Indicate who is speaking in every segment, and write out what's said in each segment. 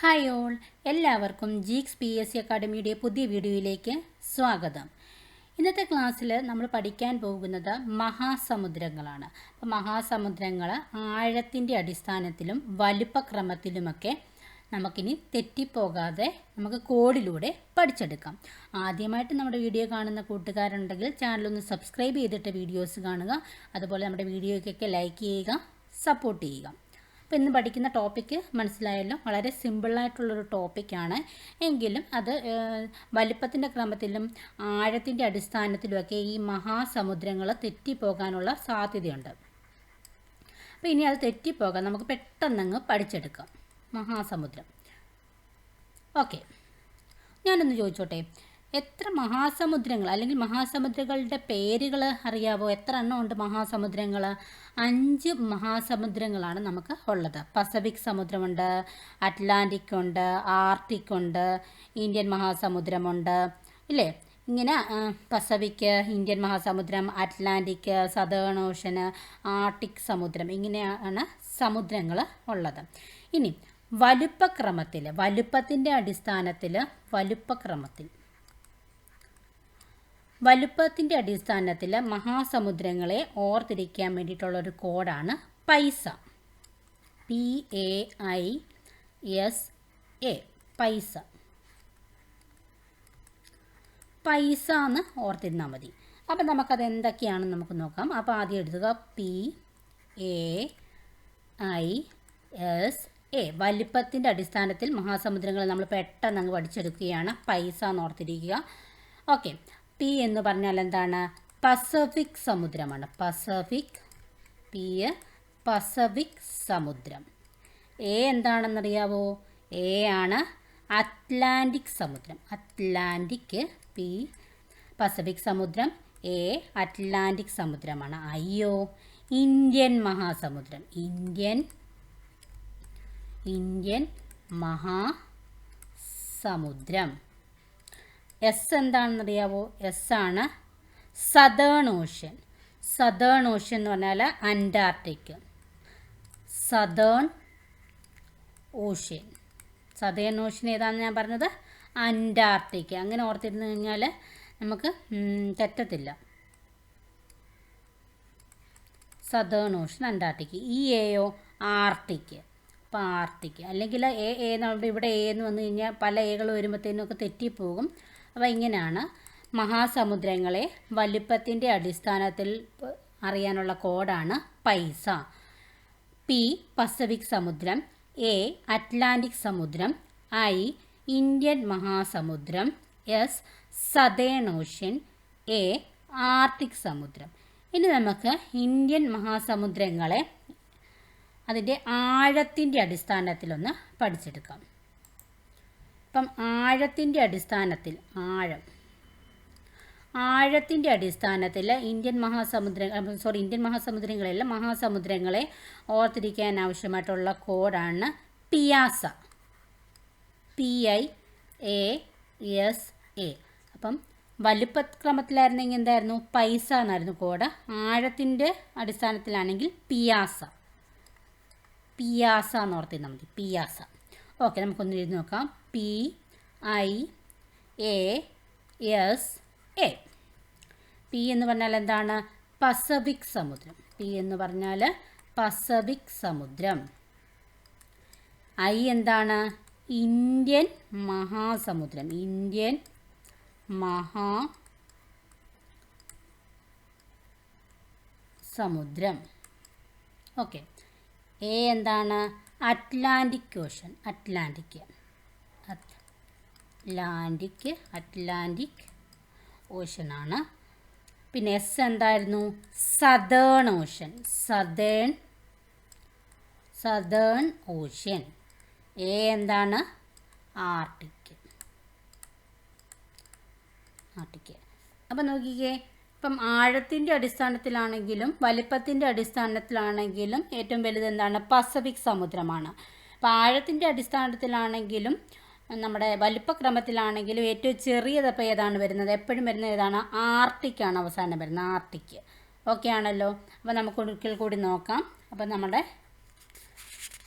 Speaker 1: Hi all. എല്ലാവർക്കും geeks P S C അക്കാഡമിയുടെ പുതിയ വീഡിയോയിലേക്ക് സ്വാഗതം. ഇന്നത്തെ ക്ലാസ്സിൽ നമ്മൾ പഠിക്കാൻ പോകുന്നത് മഹാസമുദ്രങ്ങളാണ്. അപ്പോൾ മഹാസമുദ്രങ്ങൾ ആഴത്തിന്റെ അടിസ്ഥാനത്തിലും വലുപ്പക്രമത്തിലുമൊക്കെ നമുക്കിനി തെറ്റിപ്പോകാതെ നമുക്ക് കോഡിലൂടെ പഠിച്ചെടുക്കാം. ആദ്യമായിട്ട് നമ്മുടെ വീഡിയോ കാണുന്ന കൂട്ടുകാരുണ്ടെങ്കിൽ ചാനലൊന്ന് സബ്സ്ക്രൈബ് ചെയ്തിട്ട് വീഡിയോസ് കാണുക. അതുപോലെ നമ്മുടെ വീഡിയോയ്ക്കൊക്കെ ലൈക്ക് ചെയ്യുക സപ്പോർട്ട് ചെയ്യുക. അപ്പോൾ ഇന്ന് പഠിക്കുന്ന ടോപ്പിക്ക് മനസ്സിലായല്ലോ? വളരെ സിമ്പിളായിട്ടുള്ളൊരു ടോപ്പിക്കാണ് എങ്കിലും അത് വലിപ്പത്തിന്റെ ക്രമത്തിലും ആഴത്തിന്റെ അടിസ്ഥാനത്തിലുമൊക്കെ ഈ മഹാസമുദ്രങ്ങൾ തെറ്റിപ്പോകാനുള്ള സാധ്യതയുണ്ട്. അപ്പോൾ ഇനി അത് തെറ്റിപ്പോകാൻ നമുക്ക് പെട്ടെന്നങ്ങ് പഠിച്ചെടുക്കാം. മഹാസമുദ്രം. ഓക്കെ. ഞാനൊന്ന് ചോദിച്ചോട്ടെ? എത്ര മഹാസമുദ്രങ്ങൾ അല്ലെങ്കിൽ മഹാസമുദ്രങ്ങളുടെ പേരുകൾ അറിയാവോ? എത്ര എണ്ണം ഉണ്ട് മഹാസമുദ്രങ്ങൾ? അഞ്ച് മഹാസമുദ്രങ്ങളാണ് നമുക്ക് ഉള്ളത്. പസഫിക് സമുദ്രമുണ്ട് അറ്റ്ലാന്റിക് ഉണ്ട് ആർട്ടിക് ഉണ്ട് ഇന്ത്യൻ മഹാസമുദ്രമുണ്ട് ഇല്ലേ? ഇങ്ങനെ പസഫിക് ഇന്ത്യൻ മഹാസമുദ്രം അറ്റ്ലാന്റിക് സതേൺ ഓഷൻ ആർട്ടിക് സമുദ്രം ഇങ്ങനെയാണ് സമുദ്രങ്ങൾ ഉള്ളത്. ഇനി വലുപ്പക്രമത്തിൽ വലുപ്പത്തിന്റെ അടിസ്ഥാനത്തിൽ വലുപ്പക്രമത്തിൽ വലുപ്പത്തിന്റെ അടിസ്ഥാനത്തിൽ മഹാസമുദ്രങ്ങളെ ഓർത്തിരിക്കാൻ വേണ്ടിയിട്ടുള്ള ഒരു കോഡാണ് paisa. P A I S A paisa. Paisa എന്ന് ഓർത്തിരുന്നാൽ മതി. അപ്പം നമുക്കത് എന്തൊക്കെയാണെന്ന് നമുക്ക് നോക്കാം. അപ്പോൾ ആദ്യം എഴുതുക. P A I S A വലിപ്പത്തിന്റെ അടിസ്ഥാനത്തിൽ മഹാസമുദ്രങ്ങൾ നമ്മൾ പെട്ടെന്ന് അങ്ങ് പഠിച്ചെടുക്കുകയാണ്. പൈസ എന്ന് ഓർത്തിരിക്കുക. ഓക്കെ പി എന്ന് പറഞ്ഞാൽ എന്താണ്? പസഫിക് സമുദ്രമാണ്. പസഫിക് പി പസഫിക് സമുദ്രം. എ എന്താണെന്നറിയാവോ? എ ആണ് അറ്റ്ലാന്റിക് സമുദ്രം. അറ്റ്ലാന്റിക് പി പസഫിക് സമുദ്രം. എ അറ്റ്ലാന്റിക് സമുദ്രമാണ്. അയ്യോ ഇന്ത്യൻ മഹാസമുദ്രം. ഇന്ത്യൻ ഇന്ത്യൻ മഹാസമുദ്രം. എസ് എന്താണെന്നറിയാവോ? എസ് ആണ് സതേൺ ഓഷ്യൻ സതേൺ ഓഷ്യൻ എന്ന് പറഞ്ഞാൽ Antarctic Southern Ocean Southern Ocean ഏതാണെന്ന് ഞാൻ പറഞ്ഞത്? അന്റാർട്ടിക് അങ്ങനെ ഓർത്തിരുന്നു കഴിഞ്ഞാൽ നമുക്ക് തെറ്റത്തില്ല. സതേൺ ഓഷൻ അന്റാർട്ടിക് ഈ എയോ ആർട്ടിക് അപ്പോൾ ആർട്ടിക് അല്ലെങ്കിൽ എ എ ഇവിടെ എ എന്ന് വന്നു കഴിഞ്ഞാൽ പല എകൾ വരുമ്പോഴത്തേനും ഒക്കെ തെറ്റിപ്പോകും. അപ്പോൾ ഇങ്ങനെയാണ് മഹാസമുദ്രങ്ങളെ വലിപ്പത്തിന്റെ അടിസ്ഥാനത്തിൽ അറിയാനുള്ള കോഡാണ് പൈസ. പി പസഫിക് സമുദ്രം. എ അറ്റ്ലാന്റിക് സമുദ്രം. I Indian Mahasamudram. S Southern Ocean. A Arctic സമുദ്രം. ഇനി നമുക്ക് ഇന്ത്യൻ മഹാസമുദ്രങ്ങളെ അതിന്റെ ആഴത്തിന്റെ അടിസ്ഥാനത്തിലൊന്ന് പഠിച്ചെടുക്കാം. ഇപ്പം ആഴത്തിന്റെ അടിസ്ഥാനത്തിൽ ആഴം. ആഴത്തിന്റെ അടിസ്ഥാനത്തിൽ ഇന്ത്യൻ മഹാസമുദ്ര സോറി ഇന്ത്യൻ മഹാസമുദ്രങ്ങളല്ല മഹാസമുദ്രങ്ങളെ ഓർത്തിരിക്കാൻ ആവശ്യമായിട്ടുള്ള കോഡാണ് piazza. P I A S A. അപ്പം വലുപ്പക്രമത്തിലായിരുന്നെങ്കിൽ എന്തായിരുന്നു പൈസ എന്നായിരുന്നു കോഡ്. ആഴത്തിന്റെ അടിസ്ഥാനത്തിലാണെങ്കിൽ പിയാസ. പിയാസ എന്ന് ഓർത്തിരുന്നാൽ മതി. പിയാസ. ഓക്കെ നമുക്കൊന്ന് എഴുതി നോക്കാം. P I A S A P എന്ന് പറഞ്ഞാൽ എന്താണ്? പസഫിക് സമുദ്രം. പി എന്ന് പറഞ്ഞാൽ പസഫിക് സമുദ്രം. ഐ എന്താണ്? ഇന്ത്യൻ മഹാസമുദ്രം. ഇന്ത്യൻ മഹാ സമുദ്രം ഓക്കെ എ എന്താണ്? Atlantic Ocean Atlantic. Atlantic Atlantic ഓഷനാണ്. പിന്നെ എസ് എന്തായിരുന്നു? Southern Ocean Southern Southern Ocean A എന്താണ്? ആർട്ടിക് ആർട്ടിക് അപ്പം നോക്കിക്കേ ഇപ്പം ആഴത്തിന്റെ അടിസ്ഥാനത്തിലാണെങ്കിലും വലിപ്പത്തിന്റെ അടിസ്ഥാനത്തിലാണെങ്കിലും ഏറ്റവും വലുത് എന്താണ്? പസഫിക് സമുദ്രമാണ്. അപ്പോൾ ആഴത്തിന്റെ അടിസ്ഥാനത്തിലാണെങ്കിലും നമ്മുടെ വലിപ്പക്രമത്തിലാണെങ്കിലും ഏറ്റവും ചെറിയത് അപ്പോൾ ഏതാണ് വരുന്നത്? എപ്പോഴും വരുന്നത് ഏതാണ്? ആർട്ടിക്കാണ് അവസാനം വരുന്നത്. ആർട്ടിക്ക് ഓക്കെ ആണല്ലോ? അപ്പോൾ നമുക്ക് ഒരിക്കൽ കൂടി നോക്കാം. അപ്പോൾ നമ്മുടെ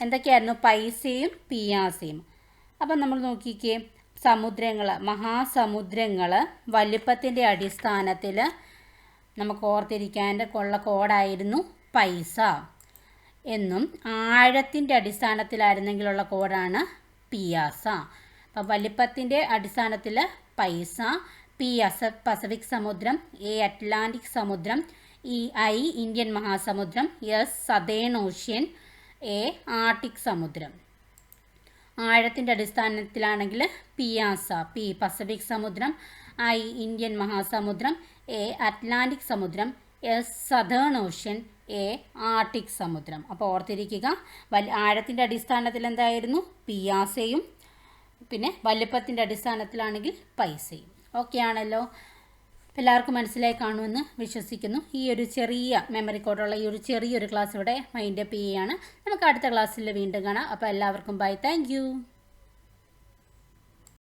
Speaker 1: എന്തൊക്കെയായിരുന്നു? പൈസയും പിയാസയും. അപ്പം നമ്മൾ നോക്കിക്കേ സമുദ്രങ്ങൾ മഹാസമുദ്രങ്ങൾ വലിപ്പത്തിന്റെ അടിസ്ഥാനത്തിൽ നമുക്ക് ഓർത്തിരിക്കാൻ ഉള്ള കോഡായിരുന്നു പൈസ എന്നും ആഴത്തിന്റെ അടിസ്ഥാനത്തിലായിരുന്നെങ്കിലുള്ള കോഡാണ് പിയാസ. അപ്പം വലിപ്പത്തിന്റെ അടിസ്ഥാനത്തിൽ പൈസ പി അസ പസഫിക് സമുദ്രം എ അറ്റ്ലാന്റിക് സമുദ്രം E I Indian Mahasamudram S Southern Ocean A Arctic സമുദ്രം. ആഴത്തിന്റെ അടിസ്ഥാനത്തിലാണെങ്കിൽ പിയാസ പി പസഫിക് സമുദ്രം ഐ ഇന്ത്യൻ മഹാസമുദ്രം എ അറ്റ്ലാന്റിക് സമുദ്രം. S Southern Ocean A Arctic സമുദ്രം. അപ്പോൾ ഓർത്തിരിക്കുക വൽ ആഴത്തിന്റെ അടിസ്ഥാനത്തിൽ എന്തായിരുന്നു? പിയാസയും പിന്നെ വലിപ്പത്തിന്റെ അടിസ്ഥാനത്തിലാണെങ്കിൽ പൈസയും. ഓക്കെ ആണല്ലോ? എല്ലാവർക്കും മനസ്സിലായി കാണുമെന്ന് വിശ്വസിക്കുന്നു. ഈ ഒരു ചെറിയ മെമ്മറി കോഡുള്ള ഈ ഒരു ചെറിയൊരു ക്ലാസ് ഇവിടെ മൈൻഡപ്പ് ചെയ്യുകയാണ് നമുക്ക് അടുത്ത ക്ലാസ്സിൽ വീണ്ടും കാണാം. അപ്പോൾ എല്ലാവർക്കും ബൈ താങ്ക്